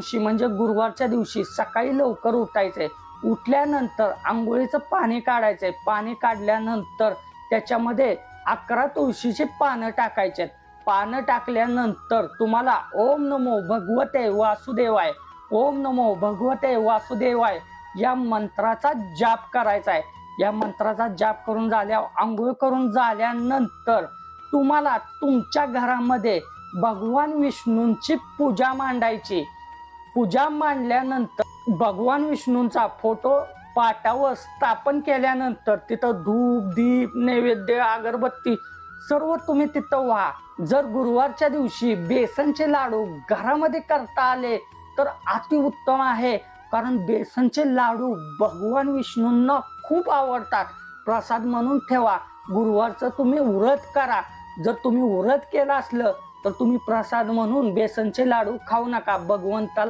दिवशी म्हणजे गुरुवारच्या दिवशी सकाळी लवकर उठायचंय. उठल्यानंतर आंघोळीचं पाणी काढायचंय. पाणी काढल्यानंतर त्याच्यामध्ये अकरा तुळशीची पानं टाकायचे पानं टाकल्यानंतर तुम्हाला ओम नमो भगवते वासुदेवाय. ओम नमो भगवते वासुदेवाय. या मंत्राचा जाप करायचा आहे या मंत्राचा जाप करून झाल्यावर आंघोळ करून झाल्यानंतर तुम्हाला तुमच्या घरामध्ये भगवान विष्णूंची पूजा मांडायची. पूजा मांडल्यानंतर भगवान विष्णूंचा फोटो पाटावर स्थापन केल्यानंतर तिथं धूप दीप नैवेद्य अगरबत्ती सर्व तुम्ही तिथं व्हा. जर गुरुवारच्या दिवशी बेसनचे लाडू घरामध्ये करता आले तर अतिउत्तम आहे. कारण बेसनचे लाडू भगवान विष्णूंना खूप आवडतात. प्रसाद म्हणून ठेवा. गुरुवारचं तुम्ही व्रत करा. जर तुम्ही व्रत केलं असलं तर तुम्ही प्रसाद म्हणून बेसनचे लाडू खाऊ नका. भगवंताला